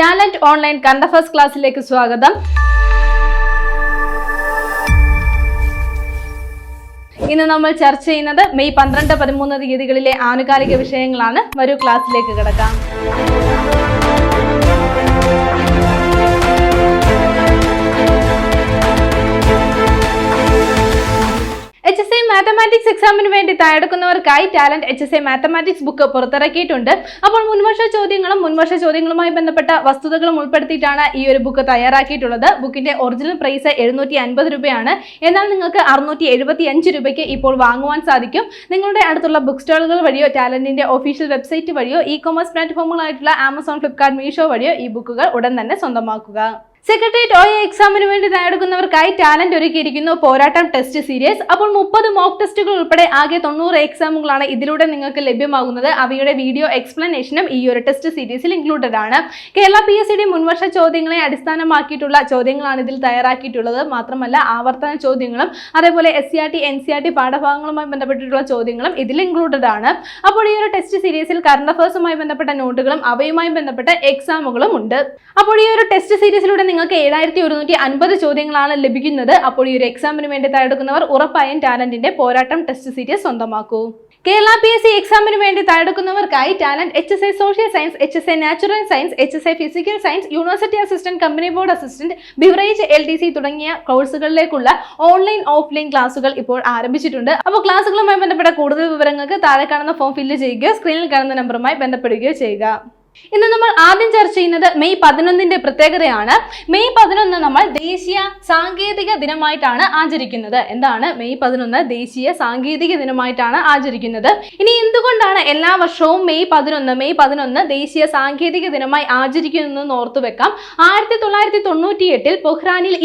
Talent online കണ്ട first ക്ലാസ്സിലേക്ക് സ്വാഗതം. ഇന്ന് നമ്മൾ ചർച്ച ചെയ്യുന്നത് മെയ് പന്ത്രണ്ട് പതിമൂന്ന് തീയതികളിലെ ആനുകാലിക വിഷയങ്ങളാണ്. വരൂ ക്ലാസ്സിലേക്ക് കിടക്കാം. എച്ച് എസ് ഐ മാത്തമാറ്റിക്സ് എക്സാമിന് വേണ്ടി തയ്യാറെടുക്കുന്നവർക്കായി Talent H S I mathematics book പുറത്തിറക്കിയിട്ടുണ്ട്. അപ്പോൾ മുൻവർഷ ചോദ്യങ്ങളും മുൻവർഷ ചോദ്യങ്ങളുമായി ബന്ധപ്പെട്ട വസ്തുതകളും ഉൾപ്പെടുത്തിയിട്ടാണ് ഈ ഒരു ബുക്ക് തയ്യാറാക്കിയിട്ടുള്ളത്. ബുക്കിന്റെ ഒറിജിനൽ പ്രൈസ് എഴുന്നൂറ്റി അൻപത് രൂപയാണ്. എന്നാൽ നിങ്ങൾക്ക് അറുന്നൂറ്റി എഴുപത്തി അഞ്ച് രൂപയ്ക്ക് ഇപ്പോൾ വാങ്ങുവാൻ സാധിക്കും. നിങ്ങളുടെ അടുത്തുള്ള ബുക്ക് സ്റ്റാളുകൾ വഴിയോ ടാലന്റിന്റെ ഒഫീഷ്യൽ വെബ്സൈറ്റ് വഴിയോ ഇ കൊമേഴ്സ് പ്ലാറ്റ്ഫോമുകളായിട്ടുള്ള ആമസോൺ ഫ്ലിപ്കാർട്ട് മീഷോ വഴിയോ ഈ ബുക്കുകൾ ഉടൻ തന്നെ സ്വന്തമാക്കുക. സെക്രട്ടേറിയറ്റ് ഒ എക്സാമിന് വേണ്ടി തയ്യാറെടുക്കുന്നവർക്കായി ടാലന്റ് ഒരുക്കിയിരിക്കുന്നു പോരാട്ടം ടെസ്റ്റ് സീരീസ്. അപ്പോൾ മുപ്പത് മോക്ക് ടെസ്റ്റുകൾ ഉൾപ്പെടെ ആകെ തൊണ്ണൂറ് എക്സാമുകളാണ് ഇതിലൂടെ നിങ്ങൾക്ക് ലഭ്യമാകുന്നത്. അവയുടെ വീഡിയോ എക്സ്പ്ലനേഷനും ഈ ഒരു ടെസ്റ്റ് സീരീസിൽ ഇൻക്ലൂഡഡ് ആണ്. കേരള പി എസ് സിയുടെ മുൻവർഷ ചോദ്യങ്ങളെ അടിസ്ഥാനമാക്കിയിട്ടുള്ള ചോദ്യങ്ങളാണ് ഇതിൽ തയ്യാറാക്കിയിട്ടുള്ളത്. മാത്രമല്ല ആവർത്തന ചോദ്യങ്ങളും അതേപോലെ S C R T N C R T പാഠഭാഗങ്ങളുമായി ബന്ധപ്പെട്ടിട്ടുള്ള ചോദ്യങ്ങളും ഇതിൽ ഇൻക്ലൂഡഡ് ആണ്. അപ്പോൾ ഈ ഒരു ടെസ്റ്റ് സീരീസിൽ കറണ്ട് അഫേഴ്സുമായി ബന്ധപ്പെട്ട നോട്ടുകളും അവയുമായി ബന്ധപ്പെട്ട എക്സാമുകളും ഉണ്ട്. അപ്പോൾ ഈ ഒരു ടെസ്റ്റ് സീരീസിലൂടെ നിങ്ങൾക്ക് ഏഴായിരത്തി ഒരുന്നൂറ്റി അൻപത് ചോദ്യങ്ങളാണ് ലഭിക്കുന്നത്. അപ്പോൾ ഈ ഒരു എക്സാമിന് വേണ്ടി തയ്യാറെടുക്കുന്നവർ ഉറപ്പായും ടാലന്റിന്റെ പോരാട്ടം ടെസ്റ്റ് സീരീസ് സ്വന്തമാക്കൂ. കേരള പി എസ് സി എക്സാമിന് വേണ്ടി തയ്യാറെടുക്കുന്നവർക്കായി Talent H S I social science H S I natural science H S I physical science university assistant company board assistant beverage L D C തുടങ്ങിയ കോഴ്സുകളിലേക്കുള്ള ഓൺലൈൻ ഓഫ്ലൈൻ ക്ലാസുകൾ ഇപ്പോൾ ആരംഭിച്ചിട്ടുണ്ട്. അപ്പോൾ ക്ലാസുകളുമായി ബന്ധപ്പെട്ട കൂടുതൽ വിവരങ്ങൾക്ക് താഴെ കാണുന്ന ഫോം ഫില്ല് ചെയ്യുകയോ സ്ക്രീനിൽ കാണുന്ന നമ്പറുമായി ബന്ധപ്പെടുകയോ ചെയ്യുക. ഇന്ന് നമ്മൾ ആദ്യം ചർച്ച ചെയ്യുന്നത് മെയ് പതിനൊന്നിന്റെ പ്രത്യേകതയാണ്. മെയ് പതിനൊന്ന് നമ്മൾ ദേശീയ സാങ്കേതിക ദിനമായിട്ടാണ് ആചരിക്കുന്നത്. എന്താണ്? മെയ് പതിനൊന്ന് ദേശീയ സാങ്കേതിക ദിനമായിട്ടാണ് ആചരിക്കുന്നത്. ഇനി എന്തുകൊണ്ടാണ് എല്ലാ വർഷവും മെയ് പതിനൊന്ന് മെയ് പതിനൊന്ന് ദേശീയ സാങ്കേതിക ദിനമായി ആചരിക്കുന്നതെന്ന് ഓർത്തു വെക്കാം. ആയിരത്തി തൊള്ളായിരത്തി തൊണ്ണൂറ്റി എട്ടിൽ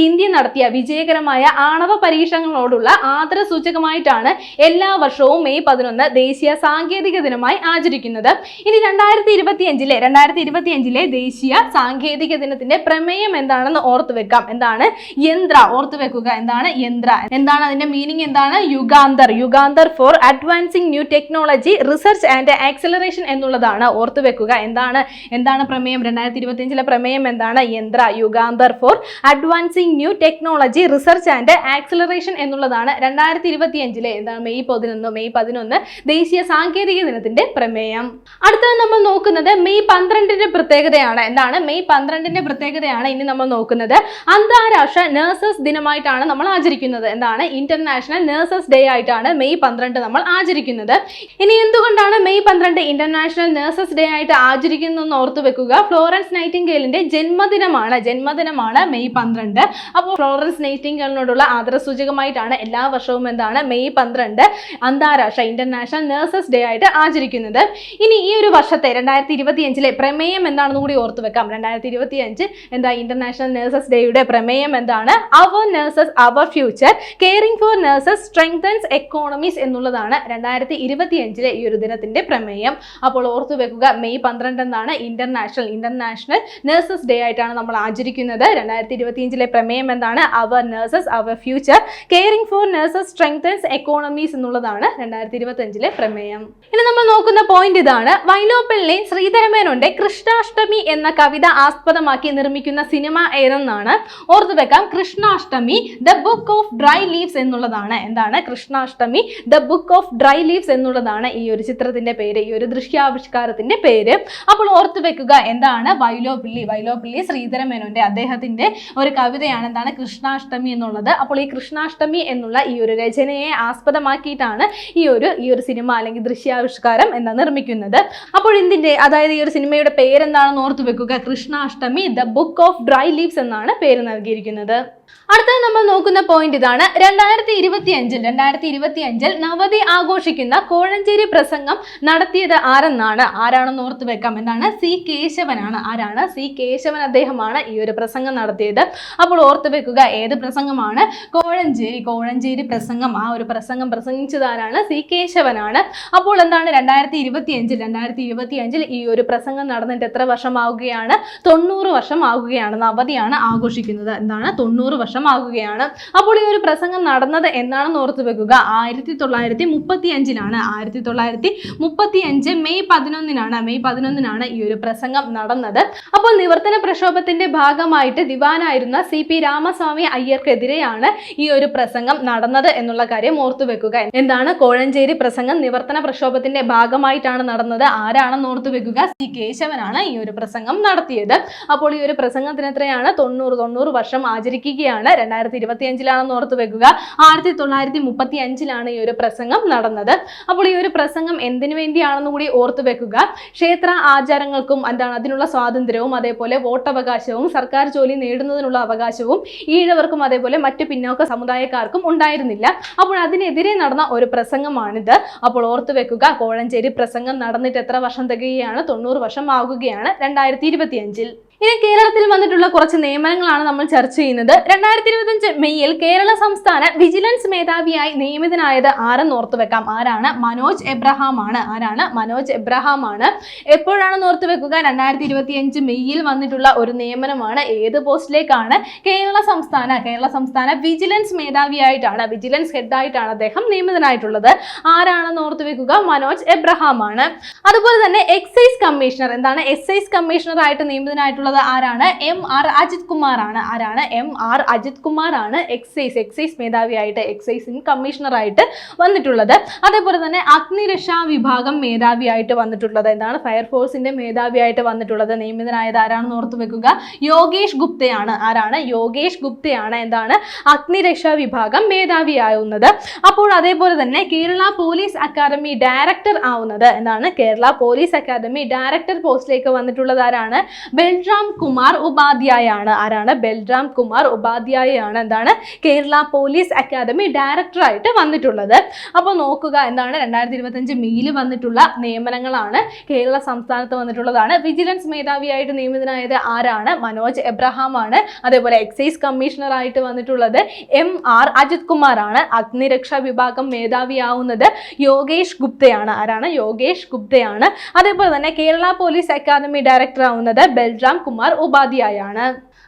ഇന്ത്യ നടത്തിയ വിജയകരമായ ആണവ പരീക്ഷണങ്ങളോടുള്ള ആദര സൂചകമായിട്ടാണ് എല്ലാ വർഷവും മെയ് പതിനൊന്ന് ദേശീയ സാങ്കേതിക ദിനമായി ആചരിക്കുന്നത്. ഇനി രണ്ടായിരത്തി ഇരുപത്തിയഞ്ചിലെ രണ്ടായിരത്തി ഇരുപത്തിയഞ്ചിലെ ദേശീയ സാങ്കേതിക ദിനത്തിന്റെ പ്രമേയം എന്താണെന്ന് ഓർത്തു വെക്കാം. എന്താണ്? യന്ത്ര. ഓർത്തു വെക്കുക. എന്താണ്? യന്ത്ര. എന്താണ് അതിന്റെ മീനിങ് എന്താണ്? Yugantar. Yugantar for advancing new technology research and acceleration എന്നുള്ളതാണ്. ഓർത്തു വെക്കുക. എന്താണ്? എന്താണ് പ്രമേയം? രണ്ടായിരത്തി ഇരുപത്തിയഞ്ചിലെ പ്രമേയം എന്താണ്? Yantra. Yugantar for advancing new technology research and acceleration എന്നുള്ളതാണ് രണ്ടായിരത്തി ഇരുപത്തിയഞ്ചിലെ എന്താണ്? മെയ് പതിനൊന്ന്. മെയ് പതിനൊന്ന് ദേശീയ സാങ്കേതിക ദിനത്തിന്റെ പ്രമേയം. അടുത്തത് നമ്മൾ നോക്കുന്നത് മെയ് പന്ത്രണ്ടിന്റെ പ്രത്യേകതയാണ്. എന്താണ്? മെയ് പന്ത്രണ്ടിന്റെ പ്രത്യേകതയാണ് ഇനി നമ്മൾ നോക്കുന്നത്. അന്താരാഷ്ട്ര നഴ്സസ് ദിനമായിട്ടാണ് നമ്മൾ ആചരിക്കുന്നത്. എന്താണ്? ഇന്റർനാഷണൽ നഴ്സസ് ഡേ ആയിട്ടാണ് മെയ് പന്ത്രണ്ട് നമ്മൾ ആചരിക്കുന്നത്. ഇനി എന്തുകൊണ്ടാണ് മെയ് പന്ത്രണ്ട് ഇന്റർനാഷണൽ നഴ്സസ് ഡേ ആയിട്ട് ആചരിക്കുന്നതെന്ന് ഓർത്തു വെക്കുക? ഫ്ലോറൻസ് നൈറ്റിംഗേലിന്റെ ജന്മദിനമാണ്. ജന്മദിനമാണ് മെയ് പന്ത്രണ്ട്. അപ്പോൾ ഫ്ലോറൻസ് നൈറ്റിംഗേലിനോടുള്ള ആദരസൂചകമായിട്ടാണ് എല്ലാ വർഷവും എന്താണ്? മെയ് പന്ത്രണ്ട് അന്താരാഷ്ട്ര ഇന്റർനാഷണൽ നഴ്സസ് ഡേ ആയിട്ട് ആചരിക്കുന്നത്. ഇനി ഈ ഒരു വർഷത്തെ രണ്ടായിരത്തി ഇരുപത്തിയഞ്ചിലെ പ്രമേയം എന്താണെന്ന് കൂടി ഓർത്തു വെക്കാം. രണ്ടായിരത്തി ഇരുപത്തി അഞ്ച് എന്താ ഇന്റർനാഷണൽ നഴ്സസ് ഡേയുടെ പ്രമേയം എന്താണ്? Our nurses our future caring for nurses strengthens economies എന്നുള്ളതാണ് രണ്ടായിരത്തി ഇരുപത്തി അഞ്ചിലെ ഈ ഒരു ദിനത്തിന്റെ പ്രമേയം. അപ്പോൾ ഓർത്തു വെക്കുക മെയ് പന്ത്രണ്ട് എന്നാണ് ഇന്റർനാഷണൽ ഇന്റർനാഷണൽ നഴ്സസ് ഡേ ആയിട്ടാണ് നമ്മൾ ആചരിക്കുന്നത്. രണ്ടായിരത്തി ഇരുപത്തിയഞ്ചിലെ പ്രമേയം എന്താണ്? Our nurses our future caring for nurses strengthens economies എന്നുള്ളതാണ് രണ്ടായിരത്തി ഇരുപത്തി അഞ്ചിലെ പ്രമേയം. ഇനി നമ്മൾ നോക്കുന്ന പോയിന്റ് ഇതാണ്. വൈലോപ്പിള്ളി ശ്രീധരമേനോന്റെ കൃഷ്ണാഷ്ടമി എന്ന കവിത ആസ്പദമാക്കി നിർമ്മിക്കുന്ന സിനിമ ഏതെന്നാണ്? ഓർത്തു വെക്കാം. Krishnashtami the book of dry leaves എന്നുള്ളതാണ്. എന്താണ്? Krishnashtami the book of dry leaves എന്നുള്ളതാണ് ഈ ഒരു ചിത്രത്തിന്റെ പേര് ഈ ഒരു ദൃശ്യാവിഷ്കാരത്തിന്റെ പേര്. അപ്പോൾ ഓർത്തു വെക്കുക എന്താണ്? വൈലോപ്പിള്ളി വൈലോപ്പിള്ളി ശ്രീധരമേനോന്റെ അദ്ദേഹത്തിന്റെ ഒരു കവിതയാണ് എന്താണ്? കൃഷ്ണാഷ്ടമി എന്നുള്ളത്. അപ്പോൾ ഈ കൃഷ്ണാഷ്ടമി എന്നുള്ള ഈ ഒരു രചനയെ ആസ്പദമാക്കിയിട്ടാണ് ഈ ഒരു ഈ ഒരു സിനിമ അല്ലെങ്കിൽ ദൃശ്യാവിഷ്കാരം എന്താ നിർമ്മിക്കുന്നത്. അപ്പോൾ ഇതിന്റെ അതായത് ഈ ഒരു സിനിമയുടെ പേരെന്താണെന്ന് ഓർത്തു വെക്കുക. Krishnashtami the book of dry leaves എന്നാണ് പേര് നൽകിയിരിക്കുന്നത്. അടുത്തത് നമ്മൾ നോക്കുന്ന പോയിന്റ് ഇതാണ്. രണ്ടായിരത്തി ഇരുപത്തി അഞ്ചിൽ രണ്ടായിരത്തി ഇരുപത്തി അഞ്ചിൽ നവതി ആഘോഷിക്കുന്ന കോഴഞ്ചേരി പ്രസംഗം നടത്തിയത് ആരെന്നാണ്? ആരാണെന്ന് ഓർത്ത് വെക്കാം. എന്താണ്? സി കേശവനാണ്. ആരാണ്? സി കേശവൻ അദ്ദേഹമാണ് ഈ ഒരു പ്രസംഗം നടത്തിയത്. അപ്പോൾ ഓർത്ത് വെക്കുക ഏത് പ്രസംഗമാണ്? കോഴഞ്ചേരി കോഴഞ്ചേരി പ്രസംഗം. ആ ഒരു പ്രസംഗം പ്രസംഗിച്ചത് ആരാണ്? സി കേശവനാണ്. അപ്പോൾ എന്താണ്? രണ്ടായിരത്തി ഇരുപത്തി അഞ്ചിൽ രണ്ടായിരത്തി ഇരുപത്തി അഞ്ചിൽ ഈ ഒരു പ്രസംഗം നടന്നിട്ട് എത്ര വർഷമാവുകയാണ്? തൊണ്ണൂറ് വർഷം ആവുകയാണ് നവതിയാണ് ആഘോഷിക്കുന്നത്. എന്താണ്? തൊണ്ണൂറ് തൊണ്ണൂറ് വർഷമാകുകയാണ്. അപ്പോൾ ഈ ഒരു പ്രസംഗം നടന്നത് എന്നാണെന്ന് ഓർത്തു വെക്കുക. ആയിരത്തി തൊള്ളായിരത്തി മുപ്പത്തി അഞ്ചിലാണ് ആയിരത്തി തൊള്ളായിരത്തി മുപ്പത്തി അഞ്ച് മെയ് പതിനൊന്നിനാണ്. മെയ് പതിനൊന്നിനാണ് ഈ ഒരു പ്രസംഗം നടന്നത്. അപ്പോൾ നിവർത്തന പ്രക്ഷോഭത്തിന്റെ ഭാഗമായിട്ട് ദിവാനായിരുന്ന സി പി രാമസ്വാമി അയ്യർക്കെതിരെയാണ് ഈ ഒരു പ്രസംഗം നടന്നത് എന്നുള്ള കാര്യം ഓർത്തു വെക്കുക. എന്താണ് കോഴഞ്ചേരി പ്രസംഗം? നിവർത്തന പ്രക്ഷോഭത്തിന്റെ ഭാഗമായിട്ടാണ് നടന്നത്. ആരാണെന്ന് ഓർത്തു വെക്കുക? സി കേശവനാണ് ഈ ഒരു പ്രസംഗം നടത്തിയത്. അപ്പോൾ ഈ ഒരു പ്രസംഗത്തിന് എത്രയാണ്? തൊണ്ണൂറ് തൊണ്ണൂറ് വർഷം ആചരിക്കുകയാണ് രണ്ടായിരത്തി ഇരുപത്തി അഞ്ചിലാണെന്ന് ഓർത്ത് വെക്കുക. ആയിരത്തി തൊള്ളായിരത്തി മുപ്പത്തി അഞ്ചിലാണ് ഈ ഒരു പ്രസംഗം നടന്നത്. അപ്പോൾ ഈ ഒരു പ്രസംഗം എന്തിനു വേണ്ടിയാണെന്ന് കൂടി ഓർത്തു വെക്കുക. ക്ഷേത്ര ആചാരങ്ങൾക്കും എന്താണ് അതിനുള്ള സ്വാതന്ത്ര്യവും അതേപോലെ വോട്ടവകാശവും സർക്കാർ ജോലി നേടുന്നതിനുള്ള അവകാശവും ഈഴവർക്കും അതേപോലെ മറ്റു പിന്നോക്ക സമുദായക്കാർക്കും ഉണ്ടായിരുന്നില്ല. അപ്പോൾ അതിനെതിരെ നടന്ന ഒരു പ്രസംഗമാണിത്. അപ്പോൾ ഓർത്തു വെക്കുക കോഴഞ്ചേരി പ്രസംഗം നടന്നിട്ട് എത്ര വർഷം തികയുകയാണ്? തൊണ്ണൂറ് വർഷം ആകുകയാണ് രണ്ടായിരത്തി ഇരുപത്തിയഞ്ചിൽ. ഇനി കേരളത്തിൽ വന്നിട്ടുള്ള കുറച്ച് നിയമനങ്ങളാണ് നമ്മൾ ചർച്ച ചെയ്യുന്നത്. രണ്ടായിരത്തി ഇരുപത്തിയഞ്ച് മെയ്യിൽ കേരള സംസ്ഥാന വിജിലൻസ് മേധാവിയായി നിയമിതനായത് ആരെന്ന് ഓർത്തു വെക്കാം. ആരാണ്? മനോജ് എബ്രഹാം ആണ്. ആരാണ്? മനോജ് എബ്രഹാം ആണ്. എപ്പോഴാണെന്ന് ഓർത്തു വെക്കുക? രണ്ടായിരത്തി ഇരുപത്തിയഞ്ച് മെയ്യിൽ വന്നിട്ടുള്ള ഒരു നിയമനമാണ്. ഏത് പോസ്റ്റിലേക്കാണ്? കേരള സംസ്ഥാന കേരള സംസ്ഥാന വിജിലൻസ് മേധാവിയായിട്ടാണ് വിജിലൻസ് ഹെഡായിട്ടാണ് അദ്ദേഹം നിയമിതനായിട്ടുള്ളത്. ആരാണെന്ന് ഓർത്തു വെക്കുക? മനോജ് എബ്രഹാം ആണ്. അതുപോലെ തന്നെ എക്സൈസ് കമ്മീഷണർ. എന്താണ്? എക്സൈസ് കമ്മീഷണർ ആയിട്ട് നിയമിതനായിട്ടുള്ളത് ആരാണ്? എം ആർ അജിത് കുമാർ ആണ് ആരാണ്? എം ആർ അജിത് കുമാർ ആണ് എക്സൈസ് എക്സൈസ് മേധാവിയായിട്ട് എക്സൈസിൻ കമ്മീഷണറായിട്ട് വന്നിട്ടുള്ളത്. അതേപോലെ തന്നെ അഗ്നിരക്ഷാ വിഭാഗം മേധാവിയായിട്ട് വന്നിട്ടുള്ളത് എന്താണ്? ഫയർഫോഴ്സിന്റെ മേധാവിയായിട്ട് വന്നിട്ടുള്ളത്. നിയമിതനായത് ആരാണെന്ന് ഓർത്തു വെക്കുക? യോഗേഷ് ഗുപ്തയാണ്. ആരാണ്? യോഗേഷ് ഗുപ്തയാണ് എന്താണ്? അഗ്നിരക്ഷാ വിഭാഗം മേധാവിയാവുന്നത്. അപ്പോൾ അതേപോലെ തന്നെ കേരള പോലീസ് അക്കാദമി ഡയറക്ടർ ആവുന്നത് എന്താണ്? കേരള പോലീസ് അക്കാദമി ഡയറക്ടർ പോസ്റ്റിലേക്ക് വന്നിട്ടുള്ളത് ആരാണ്? ബൽറാം കുമാർ ഉപാധ്യായ ആണ് ആരാണ്? ബൽറാം കുമാർ ഉപാധ്യായ ആണ് എന്താണ്? കേരള പോലീസ് അക്കാദമി ഡയറക്ടറായിട്ട് വന്നിട്ടുള്ളത്. അപ്പോൾ നോക്കുക എന്താണ്? രണ്ടായിരത്തി ഇരുപത്തഞ്ച് മെയ്യിൽ വന്നിട്ടുള്ള നിയമനങ്ങളാണ്. കേരള സംസ്ഥാനത്ത് വന്നിട്ടുള്ളതാണ്. വിജിലൻസ് മേധാവിയായിട്ട് നിയമിതനായത് ആരാണ്? മനോജ് എബ്രഹാം ആണ് അതേപോലെ എക്സൈസ് കമ്മീഷണർ ആയിട്ട് വന്നിട്ടുള്ളത് എം ആർ അജിത് കുമാർ ആണ് അഗ്നിരക്ഷാ വിഭാഗം മേധാവിയാവുന്നത് യോഗേഷ് ഗുപ്തയാണ്. ആരാണ്? യോഗേഷ് ഗുപ്തയാണ്. അതേപോലെ തന്നെ കേരള പോലീസ് അക്കാദമി ഡയറക്ടർ ആവുന്നത് ബൽറാം കുമാർ ഉപാധ്യായ ആണ്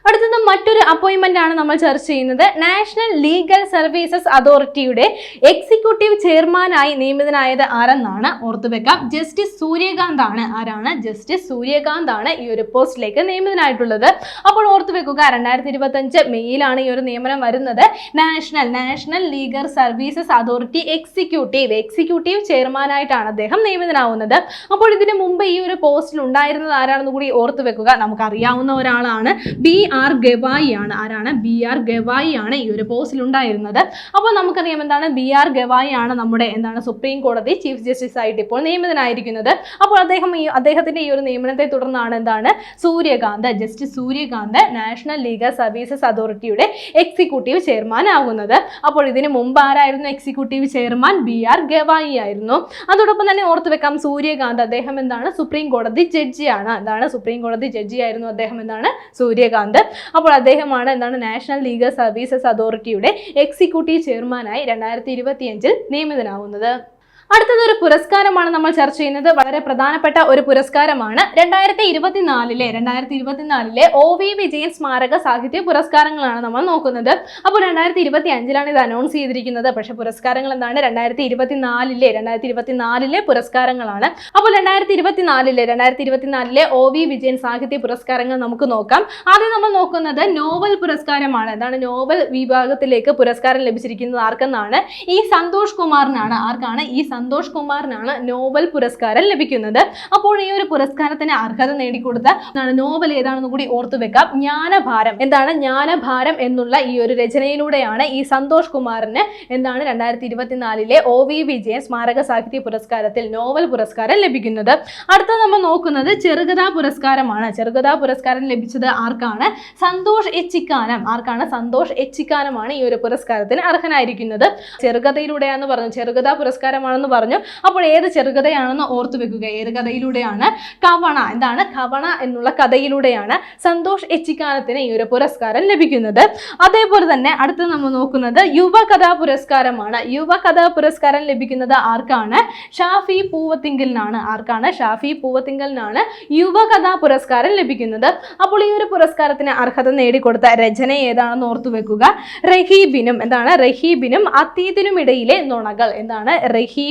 അടുത്തത് മറ്റൊരു അപ്പോയിന്റ്മെന്റ് ആണ് നമ്മൾ ചർച്ച ചെയ്യുന്നത്. നാഷണൽ ലീഗൽ സർവീസസ് അതോറിറ്റിയുടെ എക്സിക്യൂട്ടീവ് ചെയർമാനായി നിയമിതനായത് ആരെന്നാണ് ഓർത്തുവെക്കാം ജസ്റ്റിസ് സൂര്യകാന്ത് ആണ്. ആരാണ്? ജസ്റ്റിസ് സൂര്യകാന്ത് ആണ് ഈ ഒരു പോസ്റ്റിലേക്ക് നിയമിതനായിട്ടുള്ളത്. അപ്പോൾ ഓർത്തു വെക്കുക രണ്ടായിരത്തി ഇരുപത്തി അഞ്ച് മെയ്യിലാണ് ഈ ഒരു നിയമനം വരുന്നത്. National national legal services authority executive executive ചെയർമാനായിട്ടാണ് അദ്ദേഹം നിയമിതനാവുന്നത്. അപ്പോൾ ഇതിനു മുമ്പ് ഈ ഒരു പോസ്റ്റിൽ ഉണ്ടായിരുന്നത് ആരാണെന്ന് കൂടി ഓർത്തു വെക്കുക. നമുക്കറിയാവുന്ന ഒരാളാണ് ബി ആർ ഗവായി ആണ്. ആരാണ്? ബി ആർ ഗവായി ആണ് ഈ ഒരു പോസ്റ്റിൽ ഉണ്ടായിരുന്നത്. അപ്പോൾ നമുക്കറിയാം എന്താണ്? ബി ആർ ഗവായി ആണ് നമ്മുടെ എന്താണ് സുപ്രീം കോടതി ചീഫ് ജസ്റ്റിസ് ആയിട്ട് ഇപ്പോൾ നിയമിതനായിരിക്കുന്നത്. അപ്പോൾ അദ്ദേഹം ഈ അദ്ദേഹത്തിന്റെ ഈ ഒരു നിയമനത്തെ തുടർന്നാണ് എന്താണ്? Suryakant justice Suryakant national legal services അതോറിറ്റിയുടെ എക്സിക്യൂട്ടീവ് ചെയർമാൻ ആകുന്നത് അപ്പോൾ ഇതിന് മുമ്പ് ആരായിരുന്നു executive chairman B R Gavai ആയിരുന്നു. അതോടൊപ്പം തന്നെ ഓർത്തു വെക്കാം സൂര്യകാന്ത് അദ്ദേഹം എന്താണ്? സുപ്രീം കോടതി ജഡ്ജിയാണ് എന്താണ്? സുപ്രീം കോടതി ജഡ്ജി ആയിരുന്നു അദ്ദേഹം എന്താണ്? സൂര്യകാന്ത്. അപ്പോൾ അദ്ദേഹമാണ് എന്താണ് നാഷണൽ ലീഗൽ സർവീസസ് അതോറിറ്റിയുടെ എക്സിക്യൂട്ടീവ് ചെയർമാനായി രണ്ടായിരത്തി ഇരുപത്തിയഞ്ചിൽ നിയമിതനാവുന്നത്. അടുത്തത് ഒരു പുരസ്കാരമാണ് നമ്മൾ ചർച്ച ചെയ്യുന്നത്. വളരെ പ്രധാനപ്പെട്ട ഒരു പുരസ്കാരമാണ്. രണ്ടായിരത്തി ഇരുപത്തിനാലിലെ രണ്ടായിരത്തി ഇരുപത്തിനാലിലെ ഒ വി വിജയൻ സ്മാരക സാഹിത്യ പുരസ്കാരങ്ങളാണ് നമ്മൾ നോക്കുന്നത്. അപ്പോൾ രണ്ടായിരത്തി ഇരുപത്തി അഞ്ചിലാണ് ഇത് അനൗൺസ് ചെയ്തിരിക്കുന്നത്. പക്ഷേ പുരസ്കാരങ്ങൾ എന്താണ്? രണ്ടായിരത്തി ഇരുപത്തിനാലിലെ രണ്ടായിരത്തി ഇരുപത്തിനാലിലെ പുരസ്കാരങ്ങളാണ്. അപ്പോൾ രണ്ടായിരത്തി ഇരുപത്തിനാലിലെ രണ്ടായിരത്തി ഇരുപത്തിനാലിലെ ഒ വി വിജയൻ സാഹിത്യ പുരസ്കാരങ്ങൾ നമുക്ക് നോക്കാം. ആദ്യം നമ്മൾ നോക്കുന്നത് നോവൽ പുരസ്കാരമാണ്. എന്താണ്? നോവൽ വിഭാഗത്തിലേക്ക് പുരസ്കാരം ലഭിച്ചിരിക്കുന്നത് ആർക്കെന്നാണ്? ഈ സന്തോഷ് കുമാറിനാണ്. ആർക്കാണ്? ഈ സന്തോഷ് കുമാറിനാണ് നോബൽ പുരസ്കാരം ലഭിക്കുന്നത്. അപ്പോൾ ഈ ഒരു പുരസ്കാരത്തിന് അർഹത നേടിക്കൊടുത്ത നോവൽ ഏതാണെന്ന് കൂടി ഓർത്തു വെക്കാം. ജ്ഞാനഭാരം. എന്താണ് ജ്ഞാനഭാരം എന്നുള്ള ഈ ഒരു രചനയിലൂടെയാണ് ഈ സന്തോഷ് കുമാറിന് എന്താണ് രണ്ടായിരത്തി ഇരുപത്തിനാലിലെ ഒ വി വിജയൻ സ്മാരക സാഹിത്യ പുരസ്കാരത്തിൽ നോവൽ പുരസ്കാരം ലഭിക്കുന്നത്. അടുത്ത നമ്മൾ നോക്കുന്നത് ചെറുകഥാ പുരസ്കാരമാണ്. ചെറുകഥാ പുരസ്കാരം ലഭിച്ചത് ആർക്കാണ്? സന്തോഷ് എച്ചിക്കാനം. ആർക്കാണ്? സന്തോഷ് എച്ചിക്കാനമാണ് ഈ ഒരു പുരസ്കാരത്തിന് അർഹനായിരിക്കുന്നത്. ചെറുകഥയിലൂടെയാന്ന് പറഞ്ഞു. ചെറുകഥാ പുരസ്കാരമാണെന്ന് എന്ന് പറഞ്ഞു. അപ്പോൾ ഏത് ചെറുകഥയാണെന്ന് ഓർത്തു വെക്കുക. ഏത് കഥയിലൂടെയാണ്? കവണ. എന്താണ്? കവണ എന്നുള്ള കഥയിലൂടെയാണ് സന്തോഷ് എച്ചിക്കാനത്തിന് ഈ ഒരു പുരസ്കാരം ലഭിക്കുന്നത്. അതേപോലെ തന്നെ അടുത്ത് നമ്മൾ നോക്കുന്നത് യുവ കഥാ പുരസ്കാരമാണ്. യുവ കഥാ പുരസ്കാരം ലഭിക്കുന്നത് ആർക്കാണ്? ഷാഫി പൂവത്തിങ്കലിനാണ്. ആർക്കാണ്? ഷാഫി പൂവത്തിങ്കലിനാണ് യുവ കഥാ പുരസ്കാരം ലഭിക്കുന്നത്. അപ്പോൾ ഈ ഒരു പുരസ്കാരത്തിന് അർഹത നേടിക്കൊടുത്ത രചന ഏതാണെന്ന് ഓർത്തു വെക്കുക. റഹീബിനും എന്താണ്? റഹീബിനും അത്തീതിനും ഇടയിലെ നുണകൾ. എന്താണ്?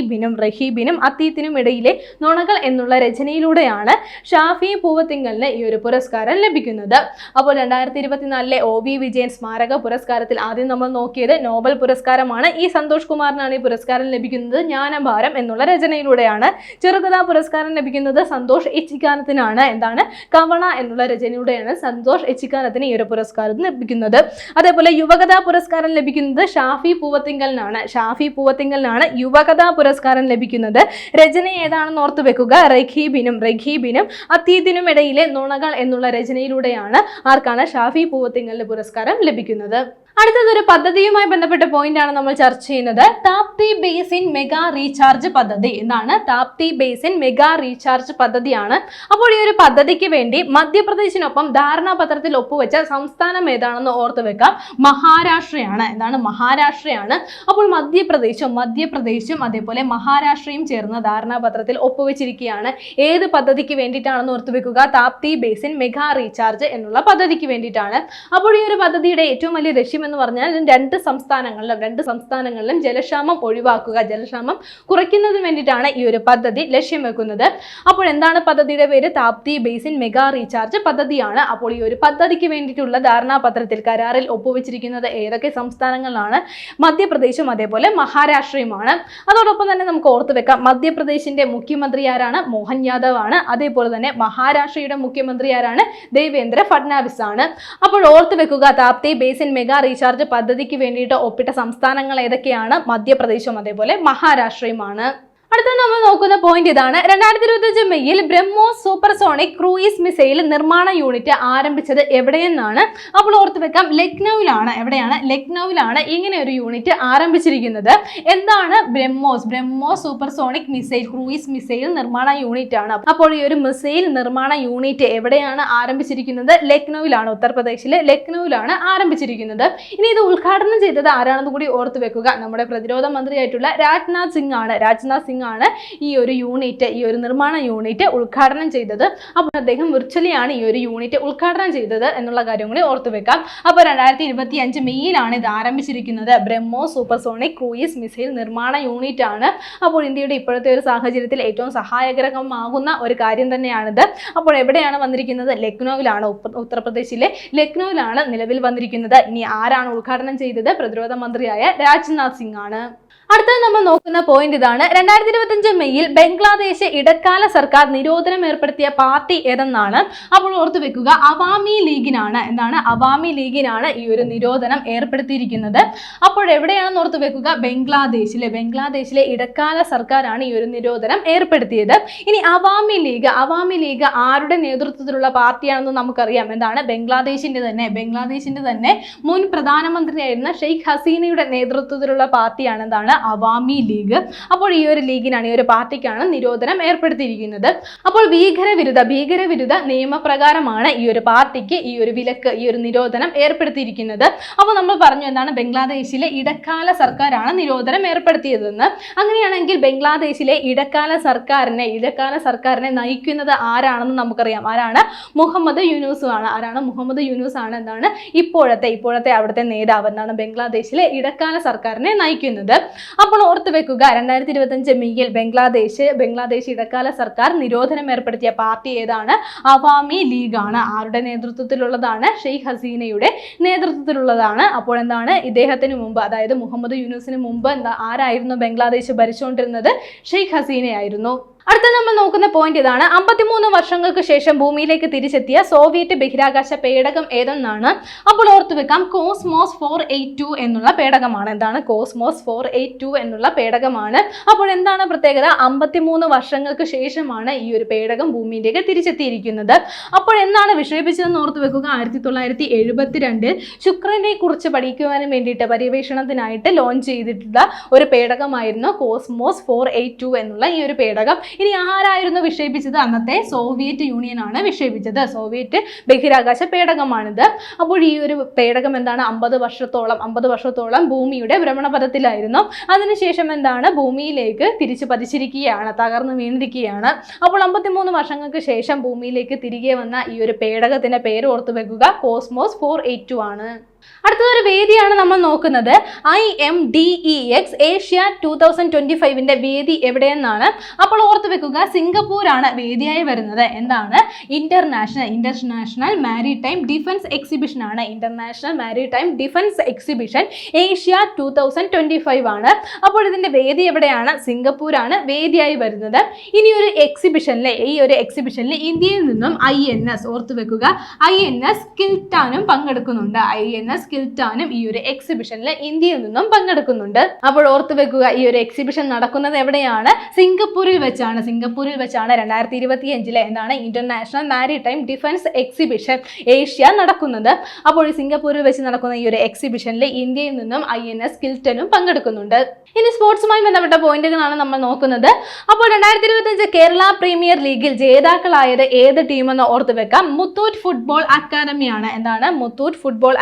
റഹീബിനും റഹീബിനും അത്തീത്തിനും ഇടയിലെ നുണകൾ എന്നുള്ള രചനയിലൂടെയാണ് ഷാഫി പൂവത്തിങ്കലിന് ഈ ഒരു പുരസ്കാരം ലഭിക്കുന്നത്. അപ്പോൾ രണ്ടായിരത്തി ഇരുപത്തിനാലിലെ ഒ വി വിജയൻ സ്മാരക പുരസ്കാരത്തിൽ ആദ്യം നമ്മൾ നോക്കിയത് നോബൽ പുരസ്കാരമാണ്. ഈ സന്തോഷ് കുമാറിനാണ് ഈ പുരസ്കാരം ലഭിക്കുന്നത്. ജ്ഞാനഭാരം എന്നുള്ള രചനയിലൂടെയാണ് ചെറുകഥാ പുരസ്കാരം ലഭിക്കുന്നത്. സന്തോഷ് എച്ചിക്കാനത്തിനാണ്. എന്താണ്? കവണ എന്നുള്ള രചനയിലൂടെയാണ് സന്തോഷ് എച്ചിക്കാനത്തിന് ഈ ഒരു പുരസ്കാരം ലഭിക്കുന്നത്. അതേപോലെ യുവകഥാ പുരസ്കാരം ലഭിക്കുന്നത് ഷാഫി പൂവത്തിങ്കലിനാണ്. ഷാഫി പൂവത്തിങ്കലിനാണ് യുവകഥാ പുരസ്കാരം ലഭിക്കുന്നത്. രചന ഏതാണെന്ന് ഓർത്തു വെക്കുക. റഖീബിനും റഖീബിനും അത്തീതിനും ഇടയിലെ നുണകൾ എന്നുള്ള രചനയിലൂടെയാണ് ആർക്കാണ് ഷാഫി പൂവത്തിങ്ങളുടെ പുരസ്കാരം ലഭിക്കുന്നത്. അടുത്തതൊരു പദ്ധതിയുമായി ബന്ധപ്പെട്ട പോയിന്റ് ആണ് നമ്മൾ ചർച്ച ചെയ്യുന്നത്. താപ്തി ബേസിൻ മെഗാ റീചാർജ് പദ്ധതി. എന്നാണ് താപ്തി ബേസിൻ മെഗാ റീചാർജ് പദ്ധതിയാണ്. അപ്പോൾ ഈ ഒരു പദ്ധതിക്ക് വേണ്ടി മധ്യപ്രദേശിനൊപ്പം ധാരണാപത്രത്തിൽ ഒപ്പുവെച്ച സംസ്ഥാനം ഏതാണെന്ന് ഓർത്ത് വെക്കാം. മഹാരാഷ്ട്രയാണ്. എന്താണ് മഹാരാഷ്ട്രയാണ്. അപ്പോൾ മധ്യപ്രദേശും മധ്യപ്രദേശും അതേപോലെ മഹാരാഷ്ട്രയും ചേർന്ന് ധാരണാപത്രത്തിൽ ഒപ്പുവെച്ചിരിക്കുകയാണ്. ഏത് പദ്ധതിക്ക് വേണ്ടിയിട്ടാണെന്ന് ഓർത്ത് വെക്കുക. താപ്തി ബേസിൻ മെഗാ റീചാർജ് എന്നുള്ള പദ്ധതിക്ക് വേണ്ടിയിട്ടാണ്. അപ്പോൾ ഈ ഒരു പദ്ധതിയുടെ ഏറ്റവും വലിയ ലക്ഷ്യം എന്ന് പറഞ്ഞാൽ രണ്ട് സംസ്ഥാനങ്ങളിലും രണ്ട് സംസ്ഥാനങ്ങളിലും ജലക്ഷാമം ഒഴിവാക്കുക ജലക്ഷാമം കുറയ്ക്കുന്നതിന് വേണ്ടിയിട്ടാണ് ഈ ഒരു പദ്ധതി ലക്ഷ്യം വെക്കുന്നത്. അപ്പോൾ എന്താണ് പദ്ധതിയുടെ പേര്? താപ്തി ബേസിൻ മെഗാ റീചാർജ് പദ്ധതിയാണ്. അപ്പോൾ ഈ ഒരു പദ്ധതിക്ക് വേണ്ടിയിട്ടുള്ള ധാരണാപത്രത്തിൽ കരാറിൽ ഒപ്പുവെച്ചിരിക്കുന്നത് ഏതൊക്കെ സംസ്ഥാനങ്ങളിലാണ്? മധ്യപ്രദേശും അതേപോലെ മഹാരാഷ്ട്രയുമാണ്. അതോടൊപ്പം തന്നെ നമുക്ക് ഓർത്ത് വെക്കാം മധ്യപ്രദേശിന്റെ മുഖ്യമന്ത്രി ആരാണ്? മോഹൻ യാദവ് ആണ്. അതേപോലെ തന്നെ മഹാരാഷ്ട്രയുടെ മുഖ്യമന്ത്രി ആരാണ്? ദേവേന്ദ്ര ഫഡ്നാവിസ് ആണ്. അപ്പോൾ ഓർത്ത് വെക്കുക താപ്തി ബേസിൻ മെഗാ പദ്ധതിക്ക് വേണ്ടിയിട്ട് ഒപ്പിട്ട സംസ്ഥാനങ്ങൾ ഏതൊക്കെയാണ്? മധ്യപ്രദേശും അതേപോലെ മഹാരാഷ്ട്രയുമാണ്. അടുത്ത നമ്മൾ നോക്കുന്ന പോയിന്റ് ഇതാണ്. രണ്ടായിരത്തി ഇരുപത്തി മെയ്യിൽ ബ്രഹ്മോസ് സൂപ്പർസോണിക് ക്രൂയിസ് മിസൈൽ നിർമ്മാണ യൂണിറ്റ് ആരംഭിച്ചത് എവിടെയെന്നാണ് അപ്പോൾ ഓർത്ത് വെക്കാം. ലക്നൌവിലാണ് എവിടെയാണ്? ലക്നൌവിലാണ് ഇങ്ങനെ ഒരു യൂണിറ്റ് ആരംഭിച്ചിരിക്കുന്നത്. എന്താണ് BrahMos? BrahMos supersonic missile cruise missile നിർമ്മാണ യൂണിറ്റ് ആണ്. അപ്പോൾ ഈ ഒരു മിസൈൽ നിർമ്മാണ യൂണിറ്റ് എവിടെയാണ് ആരംഭിച്ചിരിക്കുന്നത്? ലക്നൌവിലാണ് ഉത്തർപ്രദേശിൽ ലക്നൌവിലാണ് ആരംഭിച്ചിരിക്കുന്നത്. ഇനി ഇത് ഉദ്ഘാടനം ചെയ്തത് ആരാണെന്ന് കൂടി ഓർത്ത് വെക്കുക. നമ്മുടെ പ്രതിരോധ മന്ത്രിയായിട്ടുള്ള രാജ്നാഥ് സിംഗ് ആണ്. രാജ്നാഥ് സിംഗ് ആണ് ഈ ഒരു യൂണിറ്റ് ഈ ഒരു നിർമ്മാണ യൂണിറ്റ് ഉദ്ഘാടനം ചെയ്തത്. അപ്പോൾ അദ്ദേഹം വിർച്വലി ആണ് ഈ ഒരു യൂണിറ്റ് ഉദ്ഘാടനം ചെയ്തത് എന്നുള്ള കാര്യം കൂടി ഓർത്തു വെക്കാം. അപ്പോൾ രണ്ടായിരത്തി ഇരുപത്തി അഞ്ച് മെയ്യിലാണ് ഇത് ആരംഭിച്ചിരിക്കുന്നത്. ബ്രഹ്മോ സൂപ്പർസോണിക് ക്രൂയിസ് മിസൈൽ നിർമ്മാണ യൂണിറ്റ് ആണ്. അപ്പോൾ ഇന്ത്യയുടെ ഇപ്പോഴത്തെ ഒരു സാഹചര്യത്തിൽ ഏറ്റവും സഹായകരമാകുന്ന ഒരു കാര്യം തന്നെയാണിത്. അപ്പോൾ എവിടെയാണ് വന്നിരിക്കുന്നത്? ലക്നൌവിലാണ് ഉത്തർപ്രദേശിലെ ലക്നൌവിലാണ് നിലവിൽ വന്നിരിക്കുന്നത്. ഇനി ആരാണ് ഉദ്ഘാടനം ചെയ്തത്? പ്രതിരോധ മന്ത്രിയായ രാജ്നാഥ് സിംഗ് ആണ്. അടുത്തത് നമ്മൾ നോക്കുന്ന പോയിന്റ് ഇതാണ്. രണ്ടായിരത്തി ഇരുപത്തിയഞ്ച് മെയ്യിൽ ബംഗ്ലാദേശ് ഇടക്കാല സർക്കാർ നിരോധനം ഏർപ്പെടുത്തിയ പാർട്ടി ഏതെന്നാണ്? അപ്പോൾ ഓർത്തു വെക്കുക അവാമി ലീഗിനാണ്. എന്താണ്? അവാമി ലീഗിനാണ് ഈ ഒരു നിരോധനം ഏർപ്പെടുത്തിയിരിക്കുന്നത്. അപ്പോൾ എവിടെയാണെന്ന് ഓർത്തു വെക്കുക ബംഗ്ലാദേശിലെ ബംഗ്ലാദേശിലെ ഇടക്കാല സർക്കാരാണ് ഈ ഒരു നിരോധനം ഏർപ്പെടുത്തിയത്. ഇനി അവാമി ലീഗ് അവാമി ലീഗ് ആരുടെ നേതൃത്വത്തിലുള്ള പാർട്ടിയാണെന്ന് നമുക്കറിയാം. എന്താണ്? ബംഗ്ലാദേശിന്റെ തന്നെ ബംഗ്ലാദേശിന്റെ തന്നെ മുൻ പ്രധാനമന്ത്രിയായിരുന്ന ഷെയ്ഖ് ഹസീനയുടെ നേതൃത്വത്തിലുള്ള പാർട്ടിയാണ് എന്താണ്? അവാമി ലീഗ്. അപ്പോൾ ഈ ഒരു ലീഗിനാണ് ഈ ഒരു പാർട്ടിക്കാണ് നിരോധനം ഏർപ്പെടുത്തിയിരിക്കുന്നത്. അപ്പോൾ ഭീകരവിരുദ്ധ ഭീകരവിരുദ്ധ നിയമപ്രകാരമാണ് ഈ ഒരു പാർട്ടിക്ക് ഈ ഒരു വിലക്ക് ഈ ഒരു നിരോധനം ഏർപ്പെടുത്തിയിരിക്കുന്നത്. അപ്പോൾ നമ്മൾ പറഞ്ഞു എന്താണ് ബംഗ്ലാദേശിലെ ഇടക്കാല സർക്കാരാണ് നിരോധനം ഏർപ്പെടുത്തിയതെന്ന്. അങ്ങനെയാണെങ്കിൽ ബംഗ്ലാദേശിലെ ഇടക്കാല സർക്കാരിനെ ഇടക്കാല സർക്കാരിനെ നയിക്കുന്നത് ആരാണെന്ന് നമുക്കറിയാം. ആരാണ്? മുഹമ്മദ് യൂനൂസ് ആണ് ആരാണ് മുഹമ്മദ് യൂനൂസ് ആണ് എന്താണ്? ഇപ്പോഴത്തെ ഇപ്പോഴത്തെ അവിടുത്തെ നേതാവ് എന്താണ്? ബംഗ്ലാദേശിലെ ഇടക്കാല സർക്കാരിനെ നയിക്കുന്നത്. അപ്പോൾ ഓർത്ത് വെക്കുക രണ്ടായിരത്തി ഇരുപത്തഞ്ച് മെയ്യിൽ ബംഗ്ലാദേശ് ബംഗ്ലാദേശ് ഇടക്കാല സർക്കാർ നിരോധനം ഏർപ്പെടുത്തിയ പാർട്ടി ഏതാണ്? അവാമി ലീഗാണ്. ആരുടെ നേതൃത്വത്തിലുള്ളതാണ്? ഷെയ്ഖ് ഹസീനയുടെ നേതൃത്വത്തിലുള്ളതാണ്. അപ്പോൾ എന്താണ്? ഇദ്ദേഹത്തിന് മുമ്പ് അതായത് മുഹമ്മദ് യൂനുസിന് മുമ്പ് എന്താ ആരായിരുന്നു ബംഗ്ലാദേശ് ഭരിച്ചുകൊണ്ടിരുന്നത്? ഷെയ്ഖ് ഹസീനയായിരുന്നു. അടുത്ത നമ്മൾ നോക്കുന്ന പോയിന്റ് ഇതാണ്. അമ്പത്തിമൂന്ന് വർഷങ്ങൾക്ക് ശേഷം ഭൂമിയിലേക്ക് തിരിച്ചെത്തിയ സോവിയറ്റ് ബഹിരാകാശ പേടകം ഏതെന്നാണ്? അപ്പോൾ ഓർത്തു വെക്കാം. കോസ്മോസ് ഫോർ എയ്റ്റ് ടു എന്നുള്ള പേടകമാണ്. എന്താണ്? കോസ്മോസ് ഫോർ എയ്റ്റ് ടു എന്നുള്ള പേടകമാണ്. അപ്പോൾ എന്താണ് പ്രത്യേകത? അമ്പത്തിമൂന്ന് വർഷങ്ങൾക്ക് ശേഷമാണ് ഈ ഒരു പേടകം ഭൂമിയിലേക്ക് തിരിച്ചെത്തിയിരിക്കുന്നത്. അപ്പോൾ എന്നാണ് വിക്ഷേപിച്ചതെന്ന് ഓർത്തു വെക്കുക. ആയിരത്തി തൊള്ളായിരത്തി എഴുപത്തിരണ്ടിൽ ശുക്രനെ കുറിച്ച് പഠിക്കുവാനും വേണ്ടിയിട്ട് പര്യവേഷണത്തിനായിട്ട് ലോഞ്ച് ചെയ്തിട്ടുള്ള ഒരു പേടകമായിരുന്നു കോസ്മോസ് ഫോർ എയ്റ്റ് ടു എന്നുള്ള ഈ ഒരു പേടകം. ഇനി ആരായിരുന്നു വിക്ഷേപിച്ചത്? അന്നത്തെ സോവിയറ്റ് യൂണിയൻ ആണ് വിക്ഷേപിച്ചത്. സോവിയറ്റ് ബഹിരാകാശ പേടകമാണിത്. അപ്പോൾ ഈ ഒരു പേടകം എന്താണ്? അമ്പത് വർഷത്തോളം അമ്പത് വർഷത്തോളം ഭൂമിയുടെ ഭ്രമണപഥത്തിലായിരുന്നു. അതിനുശേഷം എന്താണ്? ഭൂമിയിലേക്ക് തിരിച്ചു പതിച്ചിരിക്കുകയാണ് തകർന്നു വീണിരിക്കുകയാണ്. അപ്പോൾ അമ്പത്തിമൂന്ന് വർഷങ്ങൾക്ക് ശേഷം ഭൂമിയിലേക്ക് തിരികെ വന്ന ഈ ഒരു പേടകത്തിന്റെ പേര് ഓർത്തു വെക്കുക. കോസ്മോസ് ഫോർ എയ്റ്റ് ആണ്. അടുത്തതൊരു വേദിയാണ് നമ്മൾ നോക്കുന്നത്. I M D E X Asia two thousand twenty ഫൈവിന്റെ വേദി എവിടെയെന്നാണ്. അപ്പോൾ ഓർത്ത് വെക്കുക സിംഗപ്പൂരാണ് വേദിയായി വരുന്നത്. എന്താണ്? International international maritime defence exhibition ആണ്. International maritime defence exhibition Asia two thousand twenty five ആണ്. അപ്പോൾ ഇതിന്റെ വേദി എവിടെയാണ്? സിംഗപ്പൂരാണ് വേദിയായി വരുന്നത്. ഇനി ഒരു എക്സിബിഷനിലെ ഈ ഒരു എക്സിബിഷനിൽ ഇന്ത്യയിൽ നിന്നും ഐ എൻ എസ് ഓർത്ത് വെക്കുക. ഐ എൻ എസ് കിൽട്ടാനും പങ്കെടുക്കുന്നുണ്ട്. ഐ എൻ എസ് കിൽട്ടാനും ഈ ഒരു എക്സിബിഷനിൽ ഇന്ത്യയിൽ നിന്നും പങ്കെടുക്കുന്നുണ്ട്. അപ്പോൾ ഓർത്തു വെക്കുക ഈ ഒരു എക്സിബിഷൻ നടക്കുന്നത് എവിടെയാണ്? സിംഗപ്പൂരിൽ വെച്ചാണ്. സിംഗപ്പൂരിൽ വെച്ചാണ് രണ്ടായിരത്തി ഇരുപത്തി അഞ്ചിലെ എന്താണ്? International maritime defence exhibition Asia നടക്കുന്നത്. അപ്പോൾ ഈ സിംഗപ്പൂരിൽ വെച്ച് നടക്കുന്ന ഈ ഒരു എക്സിബിഷനിൽ ഇന്ത്യയിൽ നിന്നും ഐ എൻ എസ് കിൽറ്റനും പങ്കെടുക്കുന്നുണ്ട്. ഇനി സ്പോർട്സുമായി ബന്ധപ്പെട്ട പോയിന്റുകളാണ് നമ്മൾ നോക്കുന്നത്. അപ്പോൾ രണ്ടായിരത്തി ഇരുപത്തി കേരള പ്രീമിയർ ലീഗിൽ ജേതാക്കളായത് ഏത് ടീമെന്ന് ഓർത്ത് വെക്കാം. മുത്തൂറ്റ് ഫുട്ബോൾ അക്കാദമിയാണ്. എന്താണ്? മുത്തൂറ്റ് ഫുട്ബോൾ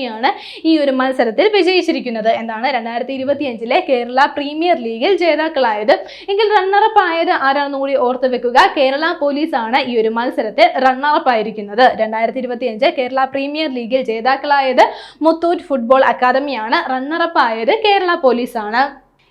അക്കാദമിയാണ് ഈ ഒരു മത്സരത്തിൽ വിജയിച്ചിരിക്കുന്നത്. എന്നാണ് രണ്ടായിരത്തി ഇരുപത്തി അഞ്ചിലെ കേരള പ്രീമിയർ ലീഗിൽ ജേതാക്കളായത്. എങ്കിൽ റണ്ണറപ്പ് ആയത് ആരാണെന്ന് കൂടി ഓർത്ത് വെക്കുക. കേരള പോലീസ് ആണ് ഈ ഒരു മത്സരത്തിൽ റണ്ണറപ്പ് ആയിരിക്കുന്നത്. രണ്ടായിരത്തി ഇരുപത്തി അഞ്ച് കേരള പ്രീമിയർ ലീഗിൽ ജേതാക്കളായത് മുത്തൂറ്റ് ഫുട്ബോൾ അക്കാദമിയാണ്. റണ്ണറപ്പ് ആയത് കേരള പോലീസ് ആണ്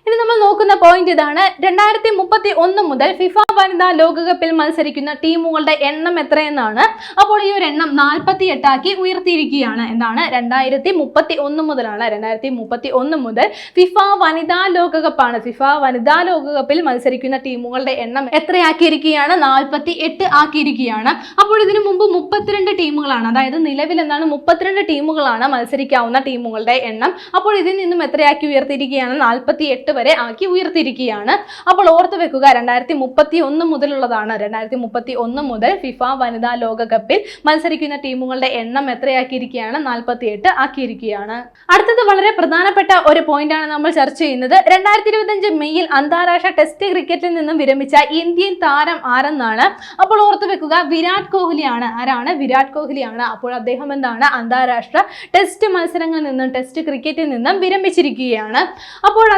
ഇനി നമ്മൾ നോക്കുന്ന പോയിന്റ് ഇതാണ്. രണ്ടായിരത്തി മുപ്പത്തി ഒന്ന് മുതൽ ഫിഫ വനിതാ ലോകകപ്പിൽ മത്സരിക്കുന്ന ടീമുകളുടെ എണ്ണം എത്രയെന്നാണ്. അപ്പോൾ ഈ ഒരു എണ്ണം നാൽപ്പത്തി എട്ടാക്കി ഉയർത്തിയിരിക്കുകയാണ്. എന്താണ്? രണ്ടായിരത്തി മുപ്പത്തി ഒന്ന് മുതലാണ്. രണ്ടായിരത്തി മുപ്പത്തി ഒന്ന് മുതൽ ഫിഫ വനിതാ ലോകകപ്പാണ്. ഫിഫ വനിതാ ലോകകപ്പിൽ മത്സരിക്കുന്ന ടീമുകളുടെ എണ്ണം എത്രയാക്കിയിരിക്കുകയാണ്? നാൽപ്പത്തി എട്ട് ആക്കിയിരിക്കുകയാണ്. അപ്പോൾ ഇതിനു മുമ്പ് മുപ്പത്തിരണ്ട് ടീമുകളാണ്. അതായത് നിലവിൽ എന്താണ്? മുപ്പത്തിരണ്ട് ടീമുകളാണ് മത്സരിക്കാവുന്ന ടീമുകളുടെ എണ്ണം. അപ്പോൾ ഇതിൽ നിന്നും എത്രയാക്കി ഉയർത്തിയിരിക്കുകയാണ്? നാൽപ്പത്തി എട്ട് വരെ ആക്കി ഉയർത്തിയിരിക്കുകയാണ്. അപ്പോൾ ഓർത്ത് വെക്കുക രണ്ടായിരത്തി മുപ്പത്തി ഒന്ന് മുതലുള്ളതാണ്. രണ്ടായിരത്തി മുപ്പത്തി ഒന്ന് മുതൽ ഫിഫ വനിതാ ലോകകപ്പിൽ മത്സരിക്കുന്ന ടീമുകളുടെ എണ്ണം എത്രയാക്കിയിരിക്കുകയാണ്? നാൽപ്പത്തി എട്ട് ആക്കിയിരിക്കുകയാണ്. അടുത്തത് വളരെ പ്രധാനപ്പെട്ട ഒരു പോയിന്റാണ് നമ്മൾ ചർച്ച ചെയ്യുന്നത്. രണ്ടായിരത്തി ഇരുപത്തഞ്ച് മെയ്യിൽ അന്താരാഷ്ട്ര ടെസ്റ്റ് ക്രിക്കറ്റിൽ നിന്നും വിരമിച്ച ഇന്ത്യൻ താരം ആരെന്നാണ്? അപ്പോൾ ഓർത്ത് വെക്കുക വിരാട് കോഹ്ലിയാണ്. ആരാണ്? വിരാട് കോഹ്ലിയാണ്. അപ്പോൾ അദ്ദേഹം എന്താണ്? അന്താരാഷ്ട്ര ടെസ്റ്റ് മത്സരങ്ങളിൽ നിന്നും ടെസ്റ്റ് ക്രിക്കറ്റിൽ നിന്നും വിരമിച്ചിരിക്കുകയാണ്. അപ്പോൾ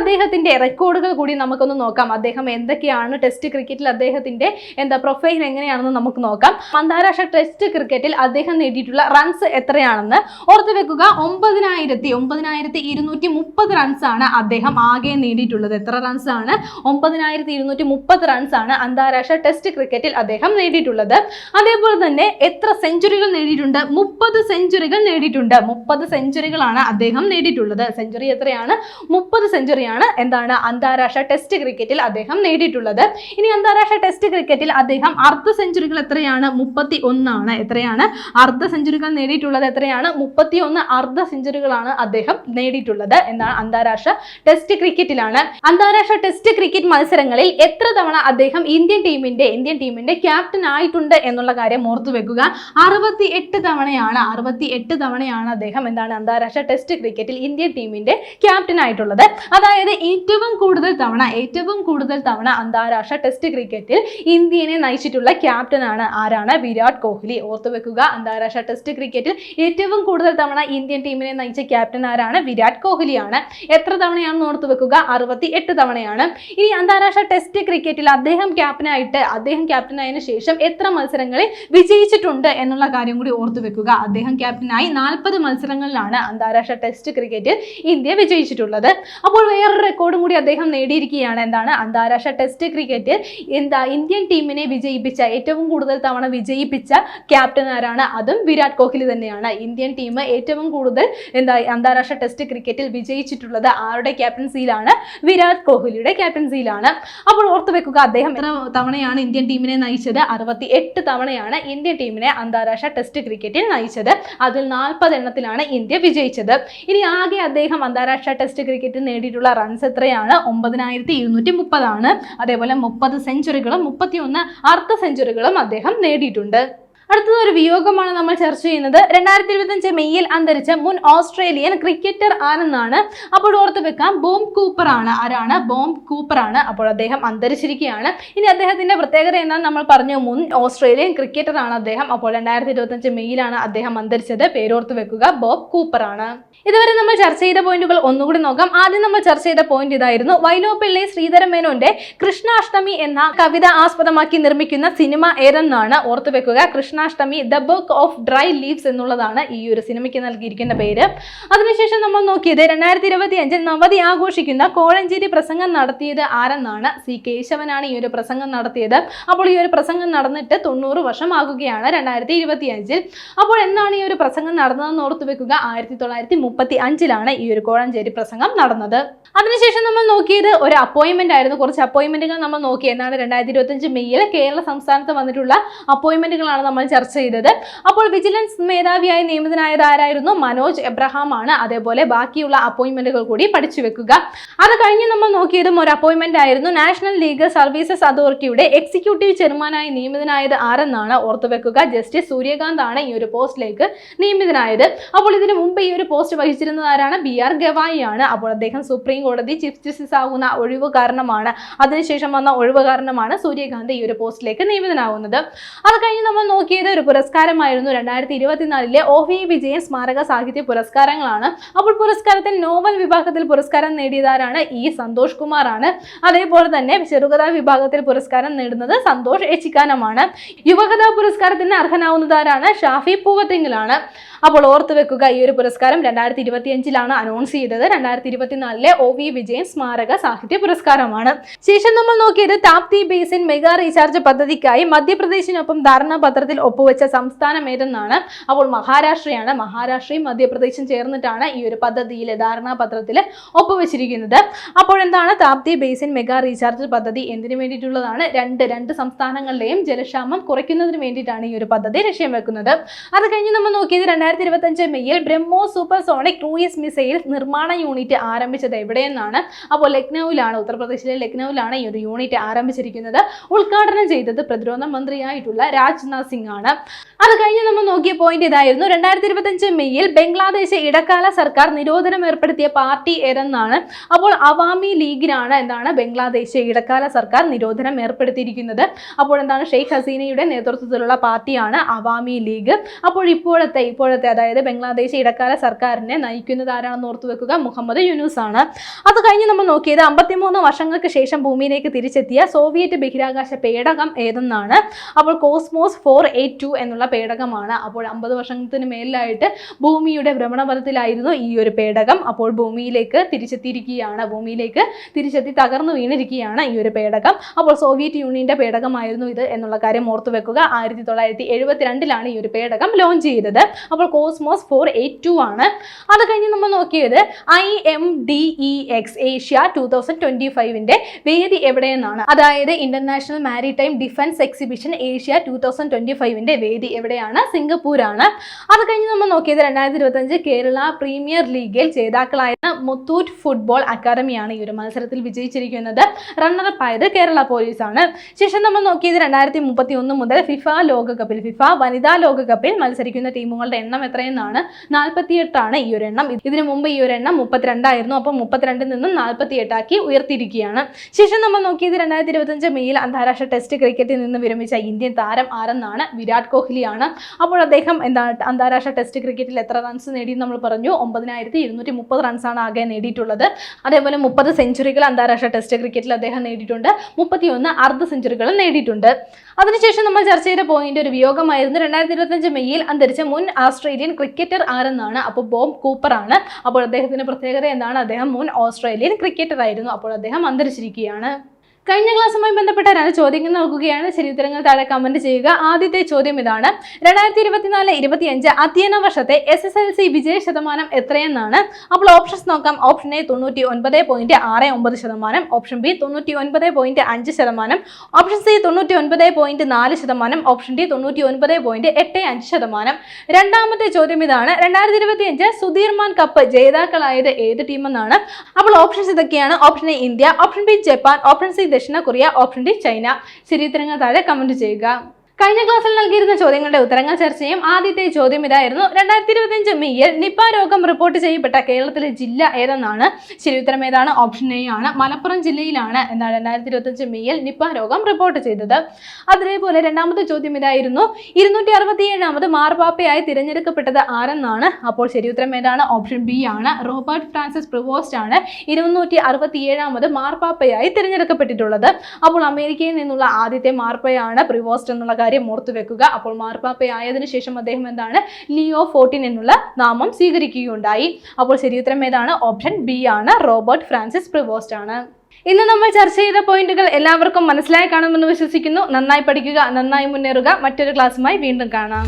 അദ്ദേഹത്തിന്റെ റെക്കോർഡുകൾ കൂടി നമുക്കൊന്ന് നോക്കാം. അദ്ദേഹം എന്തൊക്കെയാണ് ടെസ്റ്റ് ക്രിക്കറ്റിൽ അദ്ദേഹത്തിന്റെ എന്താ പ്രൊഫൈൽ എങ്ങനെയാണെന്ന് നമുക്ക് നോക്കാം. അന്താരാഷ്ട്ര ടെസ്റ്റ് ക്രിക്കറ്റിൽ അദ്ദേഹം നേടിയിട്ടുള്ള റൺസ് എത്രയാണെന്ന് ഓർത്തു വെക്കുക. ഒമ്പതിനായിരത്തി ഒമ്പതിനായിരത്തി ഇരുന്നൂറ്റി മുപ്പത് റൺസ് ആണ് അദ്ദേഹം ആകെ നേടിയിട്ടുള്ളത്. എത്ര റൺസ് ആണ്? ഒമ്പതിനായിരത്തി ഇരുന്നൂറ്റി മുപ്പത് റൺസ് ആണ് അന്താരാഷ്ട്ര ടെസ്റ്റ് ക്രിക്കറ്റിൽ അദ്ദേഹം നേടിയിട്ടുള്ളത്. അതേപോലെ തന്നെ എത്ര സെഞ്ചുറികൾ നേടിയിട്ടുണ്ട്? മുപ്പത് സെഞ്ചുറികൾ നേടിയിട്ടുണ്ട്. മുപ്പത് സെഞ്ചുറികളാണ് അദ്ദേഹം നേടിയിട്ടുള്ളത്. സെഞ്ചുറി എത്രയാണ്? മുപ്പത് സെഞ്ചുറിയാണ് എന്താണ് അന്താരാഷ്ട്ര ടെസ്റ്റ് ക്രിക്കറ്റിൽ അദ്ദേഹം നേടിയിട്ടുള്ളത്. ഇനി അന്താരാഷ്ട്ര ടെസ്റ്റ് ക്രിക്കറ്റിൽ അദ്ദേഹം അർദ്ധ സെഞ്ചുറികൾ എത്രയാണ്? മുപ്പത്തി ഒന്നാണ് എത്രയാണ്? അർദ്ധ സെഞ്ചുറികൾ നേടിയിട്ടുള്ളത് എത്രയാണ്? മുപ്പത്തി ഒന്ന് അർദ്ധ സെഞ്ചുറികളാണ് അദ്ദേഹം നേടിയിട്ടുള്ളത് എന്നാണ് അന്താരാഷ്ട്ര ടെസ്റ്റ് ക്രിക്കറ്റിലാണ് അന്താരാഷ്ട്ര ടെസ്റ്റ് ക്രിക്കറ്റ് മത്സരങ്ങളിൽ എത്ര തവണ അദ്ദേഹം ഇന്ത്യൻ ടീമിന്റെ ഇന്ത്യൻ ടീമിന്റെ ക്യാപ്റ്റൻ ആയിട്ടുണ്ട് എന്നുള്ള കാര്യം ഓർത്തു വെക്കുക. അറുപത്തി എട്ട് തവണയാണ് അറുപത്തി എട്ട് തവണയാണ് അദ്ദേഹം എന്താണ് അന്താരാഷ്ട്ര ടെസ്റ്റ് ക്രിക്കറ്റിൽ ഇന്ത്യൻ ടീമിന്റെ ക്യാപ്റ്റൻ ആയിട്ടുള്ളത്. അതായത് ഏറ്റവും കൂടുതൽ തവണ ഏറ്റവും കൂടുതൽ തവണ അന്താരാഷ്ട്ര ടെസ്റ്റ് ക്രിക്കറ്റിൽ ഇന്ത്യനെ നയിച്ചിട്ടുള്ള ക്യാപ്റ്റനാണ് ആരാണ്? വിരാട് കോഹ്ലി. ഓർത്തു വെക്കുക അന്താരാഷ്ട്ര ടെസ്റ്റ് ക്രിക്കറ്റിൽ ഏറ്റവും കൂടുതൽ തവണ ഇന്ത്യൻ ടീമിനെ നയിച്ച ക്യാപ്റ്റൻ ആരാണ്? വിരാട് കോഹ്ലിയാണ്. എത്ര തവണയാണെന്ന് ഓർത്തു വെക്കുക? അറുപത്തി എട്ട് തവണയാണ്. ഇനി അന്താരാഷ്ട്ര ടെസ്റ്റ് ക്രിക്കറ്റിൽ അദ്ദേഹം ക്യാപ്റ്റനായിട്ട് അദ്ദേഹം ക്യാപ്റ്റനായതിനു ശേഷം എത്ര മത്സരങ്ങളിൽ വിജയിച്ചിട്ടുണ്ട് എന്നുള്ള കാര്യം കൂടി ഓർത്തു വെക്കുക. അദ്ദേഹം ക്യാപ്റ്റനായി നാൽപ്പത് മത്സരങ്ങളിലാണ് അന്താരാഷ്ട്ര ടെസ്റ്റ് ക്രിക്കറ്റിൽ ഇന്ത്യ വിജയിച്ചിട്ടുള്ളത്. അപ്പോൾ വേറൊരു റെക്കോർഡ് റെക്കോർഡും കൂടി അദ്ദേഹം നേടിയിരിക്കുകയാണ്. എന്താണ്? അന്താരാഷ്ട്ര ടെസ്റ്റ് ക്രിക്കറ്റിൽ എന്താ? ഇന്ത്യൻ ടീമിനെ വിജയിപ്പിച്ച ഏറ്റവും കൂടുതൽ തവണ വിജയിപ്പിച്ച ക്യാപ്റ്റൻ ആരാണ്? അതും വിരാട് കോഹ്ലി തന്നെയാണ്. ഇന്ത്യൻ ടീം ഏറ്റവും കൂടുതൽ എന്താ അന്താരാഷ്ട്ര ടെസ്റ്റ് ക്രിക്കറ്റിൽ വിജയിച്ചിട്ടുള്ളത് ആരുടെ ക്യാപ്റ്റൻസിയിലാണ് വിരാട് കോഹ്ലിയുടെ ക്യാപ്റ്റൻസിയിലാണ് അപ്പോൾ ഓർത്തു വെക്കുക അദ്ദേഹം എത്ര തവണയാണ് ഇന്ത്യൻ ടീമിനെ നയിച്ചത്? അറുപത്തി എട്ട് തവണയാണ് ഇന്ത്യൻ ടീമിനെ അന്താരാഷ്ട്ര ടെസ്റ്റ് ക്രിക്കറ്റിൽ നയിച്ചത്. അതിൽ നാൽപ്പത് എണ്ണത്തിലാണ് ഇന്ത്യ വിജയിച്ചത്. ഇനി ആകെ അദ്ദേഹം അന്താരാഷ്ട്ര ടെസ്റ്റ് ക്രിക്കറ്റിൽ നേടിയിട്ടുള്ള റൺസ് എത്രയാണ്? ഒമ്പതിനായിരത്തി ഇരുന്നൂറ്റി മുപ്പതാണ് അതേപോലെ മുപ്പത് സെഞ്ചുറികളും മുപ്പത്തിയൊന്ന് അർദ്ധ സെഞ്ചുറികളും അദ്ദേഹം നേടിയിട്ടുണ്ട്. അടുത്തത് ഒരു വിയോഗമാണ് നമ്മൾ ചർച്ച ചെയ്യുന്നത്. രണ്ടായിരത്തി ഇരുപത്തഞ്ച് മെയ്യിൽ അന്തരിച്ച മുൻ ഓസ്ട്രേലിയൻ ക്രിക്കറ്റർ ആരെന്നാണ്? അപ്പോൾ ഓർത്ത് വെക്കാം ബോം കൂപ്പർ ആണ്. ആരാണ്? ബോം കൂപ്പർ ആണ്. അപ്പോൾ അദ്ദേഹം അന്തരിച്ചിരിക്കുകയാണ്. ഇനി അദ്ദേഹത്തിന്റെ പ്രത്യേകത എന്താണെന്ന് നമ്മൾ പറഞ്ഞു. മുൻ ഓസ്ട്രേലിയൻ ക്രിക്കറ്റർ ആണ് അദ്ദേഹം. അപ്പോൾ രണ്ടായിരത്തി ഇരുപത്തഞ്ച് മെയ്യിലാണ് അദ്ദേഹം അന്തരിച്ചത്. പേരോർത്ത് വെക്കുക ബോബ് കൂപ്പർ ആണ്. ഇതുവരെ നമ്മൾ ചർച്ച ചെയ്ത പോയിന്റുകൾ ഒന്നുകൂടി നോക്കാം. ആദ്യം നമ്മൾ ചർച്ച ചെയ്ത പോയിന്റ് ഇതായിരുന്നു. വൈലോപ്പിള്ളി ശ്രീധര മേനോന്റെ കൃഷ്ണാഷ്ടമി എന്ന കവിത ആസ്പദമാക്കി നിർമ്മിക്കുന്ന സിനിമ ഏതെന്നാണ്? ഓർത്തു വെക്കുക Krishnashtami the book of dry leaves എന്നുള്ളതാണ് ഈ ഒരു സിനിമയ്ക്ക് നൽകിയിരിക്കുന്ന പേര്. അതിനുശേഷം നമ്മൾ നോക്കിയത് രണ്ടായിരത്തി ഇരുപത്തി അഞ്ചിൽ നവതി ആഘോഷിക്കുന്ന കോഴഞ്ചേരി പ്രസംഗം നടത്തിയത് ആരെന്നാണ്? സി. കേശവനാണ് ഈ ഒരു പ്രസംഗം നടത്തിയത്. അപ്പോൾ ഈ ഒരു പ്രസംഗം നടന്നിട്ട് തൊണ്ണൂറ് വർഷം ആകുകയാണ് രണ്ടായിരത്തി ഇരുപത്തി അഞ്ചിൽ അപ്പോൾ എന്നാണ് ഈ ഒരു പ്രസംഗം നടന്നതെന്ന് ഓർത്തു വെക്കുക? ആയിരത്തി തൊള്ളായിരത്തി മുപ്പത്തി അഞ്ചിലാണ് ഈ ഒരു കോഴഞ്ചേരി പ്രസംഗം നടന്നത്. അതിനുശേഷം നമ്മൾ നോക്കിയത് ഒരു അപ്പോയിന്റ്മെന്റ് ആയിരുന്നു. കുറച്ച് അപ്പോയിന്റ്മെന്റുകൾ നമ്മൾ നോക്കി. എന്നാണ് രണ്ടായിരത്തി ഇരുപത്തഞ്ച് മെയ്യിൽ കേരള സംസ്ഥാനത്ത് വന്നിട്ടുള്ള അപ്പോയിന്റ്മെന്റുകളാണ് നമ്മൾ ചർച്ച ചെയ്തത്. അപ്പോൾ വിജിലൻസ് മേധാവിയായി നിയമിതനായത് ആരായിരുന്നു മനോജ് എബ്രഹാം ആണ് അതേപോലെ ബാക്കിയുള്ള അപ്പോയിന്റ്മെന്റുകൾ കൂടി പഠിച്ചു വെക്കുക. അത് കഴിഞ്ഞ് നമ്മൾ നോക്കിയതും ഒരു അപ്പോയിന്റ്മെന്റ് ആയിരുന്നു നാഷണൽ ലീഗൽ സർവീസസ് അതോറിറ്റിയുടെ എക്സിക്യൂട്ടീവ് ചെയർമാനായി നിയമിതനായത് ആരെന്നാണ് ഓർത്തു വെക്കുക. ജസ്റ്റിസ് സൂര്യകാന്ത് ആണ് ഈ ഒരു പോസ്റ്റിലേക്ക് നിയമിതനായത്. അപ്പോൾ ഇതിനു മുമ്പ് ഈ ഒരു പോസ്റ്റ് വഹിച്ചിരുന്നത് ആരാണ്? ബി ആർ ഗവായി ആണ്. അപ്പോൾ അദ്ദേഹം സുപ്രീം കോടതി ചീഫ് ജസ്റ്റിസ് ആകുന്ന ഒഴിവ് കാരണമാണ്. അതിനുശേഷം വന്ന ഒഴിവ് കാരണമാണ് സൂര്യകാന്ത് ഈ ഒരു പോസ്റ്റിലേക്ക് നിയമിതനാകുന്നത് അത് കഴിഞ്ഞ് നമ്മൾ നോക്കിയത് ഒരു പുരസ്കാരമായിരുന്നു രണ്ടായിരത്തി ഇരുപത്തിനാലിലെ ഒ വി വിജയൻ സ്മാരക സാഹിത്യ പുരസ്കാരങ്ങളാണ്. അപ്പോൾ പുരസ്കാരത്തിൽ നോവൽ വിഭാഗത്തിൽ പുരസ്കാരം നേടിയതാരാണ്? ഇ. സന്തോഷ് കുമാറാണ്. അതേപോലെ തന്നെ ചെറുകഥാ വിഭാഗത്തിൽ പുരസ്കാരം നേടുന്നത് സന്തോഷ് എച്ചിക്കാനമാണ് യുവകഥാ പുരസ്കാരത്തിന് അർഹനാവുന്നതാരാണ്? ഷാഫി പൂവത്തെങ്കിലാണ്. അപ്പോൾ ഓർത്തു വെക്കുക ഈ ഒരു പുരസ്കാരം രണ്ടായിരത്തി ഇരുപത്തി അഞ്ചിലാണ് അനൗൺസ് ചെയ്തത്. രണ്ടായിരത്തി ഇരുപത്തിനാലിലെ ഒ വി വിജയൻ സ്മാരക സാഹിത്യ പുരസ്കാരമാണ്. ശേഷം നമ്മൾ നോക്കിയത് താപ്തി ബേസിൻ മെഗാ റീചാർജ് പദ്ധതിക്കായി മധ്യപ്രദേശിനൊപ്പം ധാരണാപത്രത്തിൽ ഒപ്പുവെച്ച സംസ്ഥാനം ഏതെന്നാണ്? അപ്പോൾ മഹാരാഷ്ട്രയാണ്. മഹാരാഷ്ട്രയും മധ്യപ്രദേശും ചേർന്നിട്ടാണ് ഈ ഒരു പദ്ധതിയിൽ ധാരണാപത്രത്തിൽ ഒപ്പുവെച്ചിരിക്കുന്നത്. അപ്പോൾ എന്താണ് താപ്തി ബേസിൻ മെഗാ റീചാർജ് പദ്ധതി എന്തിനു വേണ്ടിയിട്ടുള്ളതാണ്? രണ്ട് രണ്ട് സംസ്ഥാനങ്ങളിലെയും ജലക്ഷാമം കുറയ്ക്കുന്നതിന് വേണ്ടിയിട്ടാണ് ഈ ഒരു പദ്ധതി ലക്ഷ്യം വെക്കുന്നത്. അത് കഴിഞ്ഞ് നമ്മൾ നോക്കിയത് രണ്ടായിരത്തി ഇരുപത്തഞ്ച് മെയ്യിൽ BrahMos super sonic cruise missile നിർമ്മാണ യൂണിറ്റ് ആരംഭിച്ചത് എവിടെയെന്നാണ്? അപ്പോൾ ലക്നൌവിലാണ് ഉത്തർപ്രദേശിലെ ലക്നൌവിലാണ് ഈ ഒരു യൂണിറ്റ് ആരംഭിച്ചിരിക്കുന്നത്. ഉദ്ഘാടനം ചെയ്തത് പ്രതിരോധ മന്ത്രിയായിട്ടുള്ള രാജ്നാഥ് സിംഗ് ആണ്. അത് കഴിഞ്ഞ് നമ്മൾ നോക്കിയ പോയിന്റ് ഇതായിരുന്നു. രണ്ടായിരത്തി ഇരുപത്തഞ്ച് മെയ്യിൽ ബംഗ്ലാദേശ് ഇടക്കാല സർക്കാർ നിരോധനം ഏർപ്പെടുത്തിയ പാർട്ടി ഏതെന്നാണ്? അപ്പോൾ അവാമി ലീഗിനാണ് എന്താണ് ബംഗ്ലാദേശ് ഇടക്കാല സർക്കാർ നിരോധനം ഏർപ്പെടുത്തിയിരിക്കുന്നത്. അപ്പോൾ എന്താണ് ഷെയ്ഖ് ഹസീനയുടെ നേതൃത്വത്തിലുള്ള പാർട്ടിയാണ് അവാമി ലീഗ്. അപ്പോൾ ഇപ്പോഴത്തെ ഇപ്പോഴത്തെ അതായത് ബംഗ്ലാദേശ് ഇടക്കാല സർക്കാരിനെ നയിക്കുന്നത് ആരാണെന്ന് ഓർത്തു വെക്കുക? മുഹമ്മദ് യുനൂസ് ആണ്. അത് കഴിഞ്ഞ് നമ്മൾ നോക്കിയത് അമ്പത്തിമൂന്ന് വർഷങ്ങൾക്ക് ശേഷം ഭൂമിയിലേക്ക് തിരിച്ചെത്തിയ സോവിയറ്റ് ബഹിരാകാശ പേടകം ഏതെന്നാണ്? അപ്പോൾ കോസ്മോസ് ഫോർ ടു എന്നുള്ള പേടകമാണ്. അപ്പോൾ അമ്പത് വർഷത്തിന് മേലിലായിട്ട് ഭൂമിയുടെ ഭ്രമണപഥത്തിലായിരുന്നു ഈ ഒരു പേടകം. അപ്പോൾ ഭൂമിയിലേക്ക് തിരിച്ചെത്തിയിരിക്കുകയാണ്. ഭൂമിയിലേക്ക് തിരിച്ചെത്തി തകർന്നു വീണിരിക്കുകയാണ് ഈ ഒരു പേടകം. അപ്പോൾ സോവിയറ്റ് യൂണിയന്റെ പേടകമായിരുന്നു ഇത് എന്നുള്ള കാര്യം ഓർത്തു വെക്കുക. ആയിരത്തി തൊള്ളായിരത്തി എഴുപത്തിരണ്ടിലാണ് ഈ ഒരു പേടകം ലോഞ്ച് ചെയ്തത്. അപ്പോൾ കോസ്മോസ് ഫോർ എയ്റ്റ് ടു ആണ്. അത് കഴിഞ്ഞ് നമ്മൾ നോക്കിയത് I M D E X Asia two thousand twenty ഫൈവിന്റെ വേദി എവിടെയെന്നാണ്. അതായത് international maritime defence exhibition Asia two thousand twenty ഫൈവിന്റെ വേദി എവിടെയാണ്? സിംഗപ്പൂരാണ്. അത് കഴിഞ്ഞ് നമ്മൾ നോക്കിയത് രണ്ടായിരത്തി ഇരുപത്തഞ്ച് കേരള പ്രീമിയർ ലീഗിൽ ജേതാക്കളായ മുത്തൂറ്റ് ഫുട്ബോൾ അക്കാദമിയാണ് ഈ ഒരു മത്സരത്തിൽ വിജയിച്ചിരിക്കുന്നത്. റണ്ണറപ്പ് ആയത് കേരള പോലീസാണ്. ശേഷം നമ്മൾ നോക്കിയത് രണ്ടായിരത്തി മുപ്പത്തി ഒന്ന് മുതൽ ഫിഫ ലോകകപ്പിൽ ഫിഫ വനിതാ ലോകകപ്പിൽ മത്സരിക്കുന്ന ടീമുകളുടെ എണ്ണം എത്രയെന്നാണ്? നാൽപ്പത്തിയെട്ടാണ് ഈ ഒരു എണ്ണം. ഇതിനു മുമ്പ് ഈ ഒരു എണ്ണം മുപ്പത്തിരണ്ടായിരുന്നു. അപ്പോൾ മുപ്പത്തിരണ്ടിൽ നിന്നും നാൽപ്പത്തിയെട്ടാക്കി ഉയർത്തിയിരിക്കുകയാണ്. ശേഷം നമ്മൾ നോക്കിയത് രണ്ടായിരത്തി ഇരുപത്തഞ്ച് മെയ്യിൽ അന്താരാഷ്ട്ര ടെസ്റ്റ് ക്രിക്കറ്റിൽ നിന്ന് വിരമിച്ച ഇന്ത്യൻ താരം ആരെന്നാണ് വിരാട് കോഹ്ലിയാണ്. അപ്പോൾ അദ്ദേഹം എന്താണ് അന്താരാഷ്ട്ര ടെസ്റ്റ് ക്രിക്കറ്റിൽ എത്ര റൺസ് നേടി നമ്മൾ പറഞ്ഞു. ഒമ്പതിനായിരത്തി ഇരുന്നൂറ്റി മുപ്പത് റൺസാണ് ആകെ നേടിയിട്ടുള്ളത്. അതേപോലെ മുപ്പത് സെഞ്ചുറികൾ അന്താരാഷ്ട്ര ടെസ്റ്റ് ക്രിക്കറ്റിൽ അദ്ദേഹം നേടിയിട്ടുണ്ട്. മുപ്പത്തിയൊന്ന് അർദ്ധ സെഞ്ചുറികൾ നേടിയിട്ടുണ്ട്. അതിനുശേഷം നമ്മൾ ചർച്ച ചെയ്ത പോയിന്റ് ഒരു വിയോഗമായിരുന്നു. രണ്ടായിരത്തി ഇരുപത്തഞ്ച് മെയ്യിൽ അന്തരിച്ച മുൻ ഓസ്ട്രേലിയൻ ക്രിക്കറ്റർ ആരെന്നാണ്? അപ്പോൾ ബോം കൂപ്പർ ആണ്. അപ്പോൾ അദ്ദേഹത്തിന്റെ പ്രത്യേകത എന്താണ്? അദ്ദേഹം മുൻ ഓസ്ട്രേലിയൻ ക്രിക്കറ്റർ ആയിരുന്നു. അപ്പോൾ അദ്ദേഹം അന്തരിച്ചിരിക്കുകയാണ്. കഴിഞ്ഞ ക്ലാസ്സുമായി ബന്ധപ്പെട്ട രണ്ട് ചോദ്യങ്ങൾ നോക്കുകയാണ്. ശരി താഴെ കമന്റ് ചെയ്യുക. ആദ്യത്തെ ചോദ്യം ഇതാണ്. രണ്ടായിരത്തി ഇരുപത്തിനാല് ഇരുപത്തിയഞ്ച് അധ്യയന വർഷത്തെ എസ് എസ് എൽ സി വിജയ ശതമാനം എത്രയെന്നാണ്? അപ്പോൾ ഓപ്ഷൻസ് നോക്കാം. ഓപ്ഷൻ എ തൊണ്ണൂറ്റി ഒൻപത് പോയിന്റ് ആറ് ഒമ്പത് ശതമാനം. ഓപ്ഷൻ ബി തൊണ്ണൂറ്റി ഒൻപത് പോയിന്റ് അഞ്ച് ശതമാനം. ഓപ്ഷൻ സി തൊണ്ണൂറ്റി ഒൻപത് പോയിന്റ് നാല് ശതമാനം. ഓപ്ഷൻ ഡി തൊണ്ണൂറ്റി ഒൻപത് പോയിന്റ് എട്ട് അഞ്ച് ശതമാനം. രണ്ടാമത്തെ ചോദ്യം ഇതാണ്. രണ്ടായിരത്തി ഇരുപത്തിയഞ്ച് സുധീർമാൻ കപ്പ് ജേതാക്കളായത് ഏത് ടീമെന്നാണ് അപ്പോൾ ഓപ്ഷൻസ് ഇതൊക്കെയാണ്. Option A India option B Japan option C ദക്ഷിണ കൊറിയ ഓപ്ഷൻ ഡി ചൈന. ശരി താഴെ കമന്റ് ചെയ്യുക. കഴിഞ്ഞ ക്ലാസ്സിൽ നൽകിയിരുന്ന ചോദ്യങ്ങളുടെ ഉത്തരങ്ങൾ ചർച്ച ചെയ്യും. ആദ്യത്തെ ചോദ്യം ഇതായിരുന്നു. രണ്ടായിരത്തി ഇരുപത്തിയഞ്ച് മെയ്യിൽ നിപ്പ രോഗം റിപ്പോർട്ട് ചെയ്യപ്പെട്ട കേരളത്തിലെ ജില്ല ഏതെന്നാണ്? ശരി ഉത്തരം ഏതാണ്? ഓപ്ഷൻ എ ആണ്. മലപ്പുറം ജില്ലയിലാണ് എന്താണ് രണ്ടായിരത്തി ഇരുപത്തിയഞ്ച് മെയ്യിൽ നിപ്പ രോഗം റിപ്പോർട്ട് ചെയ്തത്. അതേപോലെ രണ്ടാമത്തെ ചോദ്യം ഇതായിരുന്നു. ഇരുന്നൂറ്റി അറുപത്തിയേഴാമത് മാർപാപ്പയായി തിരഞ്ഞെടുക്കപ്പെട്ടത് ആരെന്നാണ്? അപ്പോൾ ശരി ഉത്തരം ഏതാണ്? ഓപ്ഷൻ ബി ആണ്. റോബർട്ട് ഫ്രാൻസിസ് പ്രിവോസ്റ്റ് ആണ് ഇരുന്നൂറ്റി അറുപത്തിയേഴാമത് മാർപ്പാപ്പയായി തിരഞ്ഞെടുക്കപ്പെട്ടിട്ടുള്ളത്. അപ്പോൾ അമേരിക്കയിൽ നിന്നുള്ള ആദ്യത്തെ മാർപ്പയാണ് പ്രിവോസ്റ്റ് എന്നുള്ള കാര്യം ഓർത്തു വെക്കുക. അപ്പോൾ മാർപ്പാപ്പയായതിനു ശേഷം അദ്ദേഹം എന്താണ്? ലിയോ ഫോർട്ടീൻ എന്നുള്ള നാമം സ്വീകരിക്കുകയുണ്ടായി. അപ്പോൾ ശരിയുത്തരം ഏതാണ്? ഓപ്ഷൻ ബി ആണ്. റോബർട്ട് ഫ്രാൻസിസ് പ്രിവോസ്റ്റ് ആണ്. ഇന്ന് നമ്മൾ ചർച്ച ചെയ്ത പോയിന്റുകൾ എല്ലാവർക്കും മനസ്സിലായി കാണുമെന്ന് വിശ്വസിക്കുന്നു. നന്നായി പഠിക്കുക നന്നായി മുന്നേറുക. മറ്റൊരു ക്ലാസ്സുമായി വീണ്ടും കാണാം.